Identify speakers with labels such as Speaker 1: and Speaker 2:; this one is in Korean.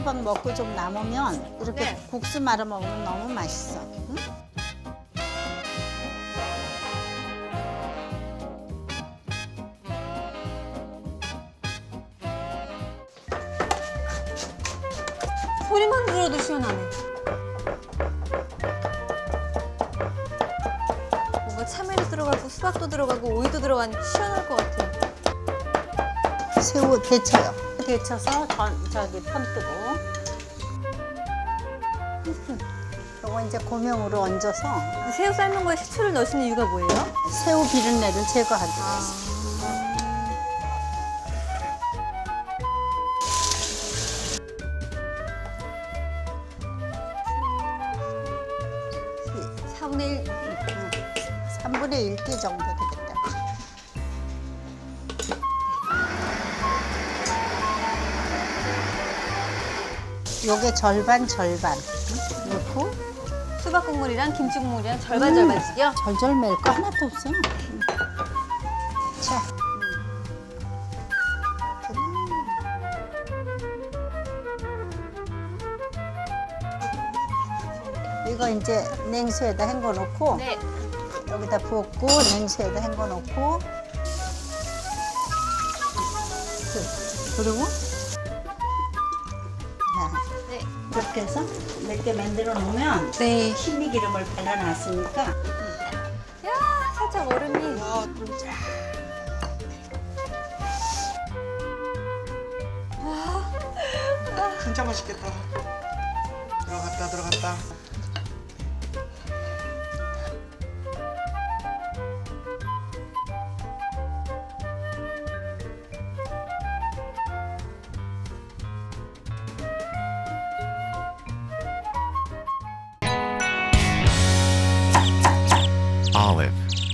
Speaker 1: 수박 먹고 좀 남으면 이렇게
Speaker 2: 네.
Speaker 1: 국수 말아 먹으면 너무 맛있어. 응?
Speaker 2: 소리만 들어도 시원하네. 뭔가 참외도 들어가고 수박도 들어가고 오이도 들어가니까 시원할 것 같아요.
Speaker 1: 새우 데쳐요. 데쳐서 전, 저기 편 뜨고. 요거 이제 고명으로 얹어서
Speaker 2: 새우 삶은 거에 식초를 넣으시는 이유가 뭐예요?
Speaker 1: 새우 비린내를 제거하기 위해서.
Speaker 2: 사분의 1.
Speaker 1: 3분의 1개 정도 요게 절반 절반 응? 넣고
Speaker 2: 수박 국물이랑 김치 국물이랑 절반 절반씩이요?
Speaker 1: 절절 맬 거 하나도 없어. 응. 자. 이거 이제 냉수에다 헹궈 놓고
Speaker 2: 네.
Speaker 1: 여기다 붓고 냉수에다 헹궈 놓고 그- 그리고 자,
Speaker 2: 네.
Speaker 1: 이렇게 해서 몇 개 만들어 놓으면
Speaker 2: 네.
Speaker 1: 신미 기름을 발라놨으니까
Speaker 2: 야, 살짝 얼음이.
Speaker 3: 진짜 맛있겠다. 들어갔다 들어갔다.
Speaker 4: Olive.